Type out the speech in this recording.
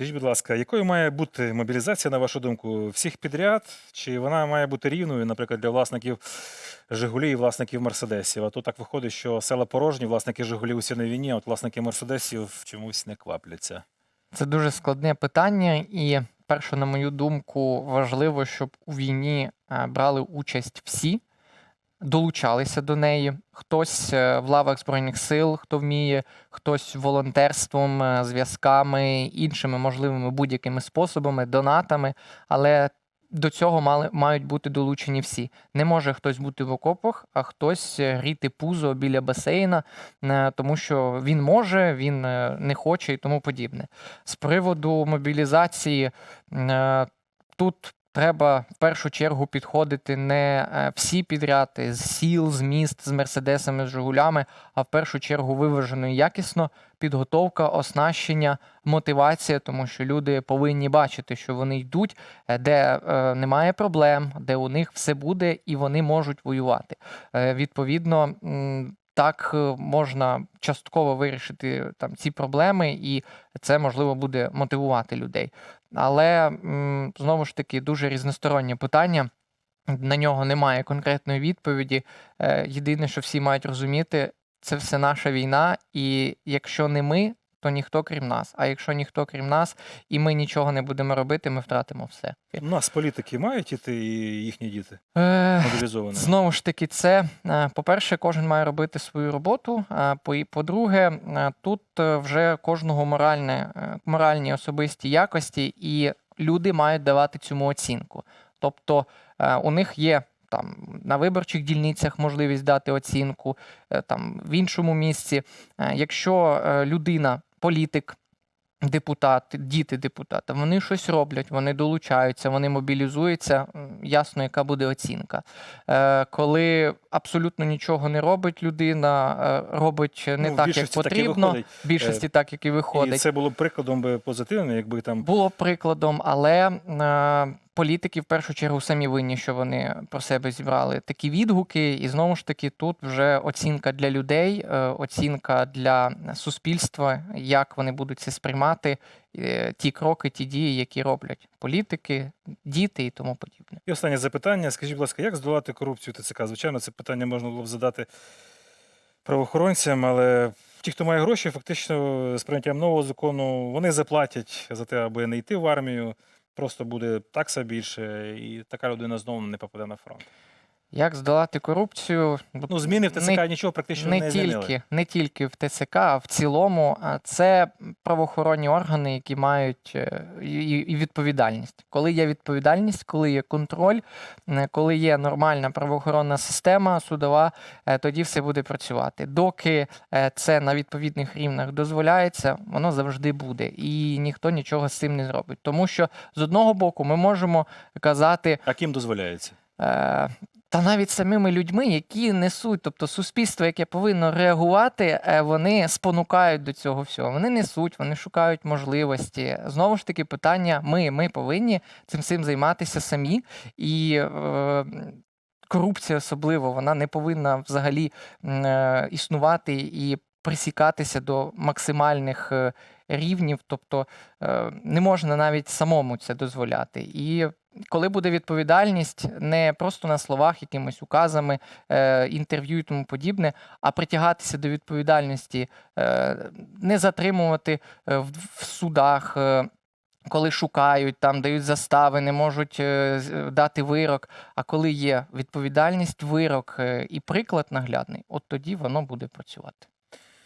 Скажіть, будь ласка, якою має бути мобілізація, на вашу думку, всіх підряд? Чи вона має бути рівною, наприклад, для власників Жигулі і власників Мерседесів? А то так виходить, що села порожні, власники Жигулів усі на війні, а от власники Мерседесів чомусь не квапляться. Це дуже складне питання, і перше, на мою думку, важливо, щоб у війні е, брали участь всі, долучалися до неї. Хтось е, в лавах Збройних сил, хто вміє, хтось волонтерством, е, зв'язками, іншими можливими будь-якими способами, донатами. Але до цього мали, мають бути долучені всі. Не може хтось бути в окопах, а хтось е, гріти пузо біля басейна, тому що він може, він не хоче і тому подібне. З приводу мобілізації тут треба в першу чергу підходити не е, всі підряд з сіл, з міст, з мерседесами, з жигулями, а в першу чергу виважено і якісно підготовка, оснащення, мотивація, тому що люди повинні бачити, що вони йдуть, е, де е, немає проблем, де у них все буде, і вони можуть воювати. Е, відповідно. Так е, можна частково вирішити там ці проблеми, і це можливо буде мотивувати людей. Але знову ж таки дуже різностороннє питання. На нього немає конкретної відповіді. Е, Єдине, що всі мають розуміти, це все наша війна, і якщо не ми, то ніхто крім нас. А якщо ніхто крім нас, і ми нічого не будемо робити, ми втратимо все. У нас політики мають іти і їхні діти Е, мобілізовані. Знову ж таки, це е, по-перше, кожен має робити свою роботу. А і по-друге, е, тут е, вже кожного моральне, е, моральні особисті якості, і люди мають давати цьому оцінку. Тобто е, у них є. Там на виборчих дільницях можливість дати оцінку, е, там в іншому місці. Е, Якщо е, людина, політик, депутат, діти депутата, вони щось роблять, вони долучаються, вони мобілізуються. Ясно, яка буде оцінка. Е, Коли абсолютно нічого не робить людина, е, робить не Ну, так, як так потрібно, в більшості так, як і І виходить. це було б прикладом би позитивним, якби там Було б прикладом, але е, політики в першу чергу самі винні, що вони про себе зібрали такі відгуки, і знову ж таки тут вже оцінка для людей, е, оцінка для суспільства, як вони будуть це сприймати, е, ті кроки, ті дії, які роблять політики, діти і тому подібне. І останнє запитання. Скажіть, будь ласка, як здолати корупцію ТЦК? Звичайно, це питання можна було б задати правоохоронцям, але ті, хто має гроші, фактично з прийняттям нового закону, вони заплатять за те, аби не йти в армію. Просто буде такса більше, і така людина знову не попаде на фронт. Як здолати корупцію? Ну, зміни в ТЦК Не- нічого практично не не, змінили. тільки, не тільки в ТЦК, а в цілому а це правоохоронні органи, які мають е, і, і відповідальність. Коли є відповідальність, коли є контроль, е, коли є нормальна правоохоронна система судова, е, тоді все буде працювати. Доки це на відповідних рівнях дозволяється, воно завжди буде, і ніхто нічого з цим не зробить. Тому що з одного боку ми можемо казати. А ким дозволяється? Та навіть самими людьми, які несуть, тобто суспільство, яке повинно реагувати, е, вони спонукають до цього всього. Вони несуть, вони шукають можливості. Знову ж таки, питання: ми, ми повинні цим всім займатися самі. І е, корупція особливо вона не повинна взагалі е, існувати і присікатися до максимальних е, рівнів. Тобто е, не можна навіть самому це дозволяти. І коли буде відповідальність не просто на словах, якимись указами, е, інтерв'ю і тому подібне, а притягатися до відповідальності, е, не затримувати е, в, судах. Коли шукають, там дають застави, не можуть дати вирок. А коли є відповідальність, вирок і приклад наглядний, от тоді воно буде працювати.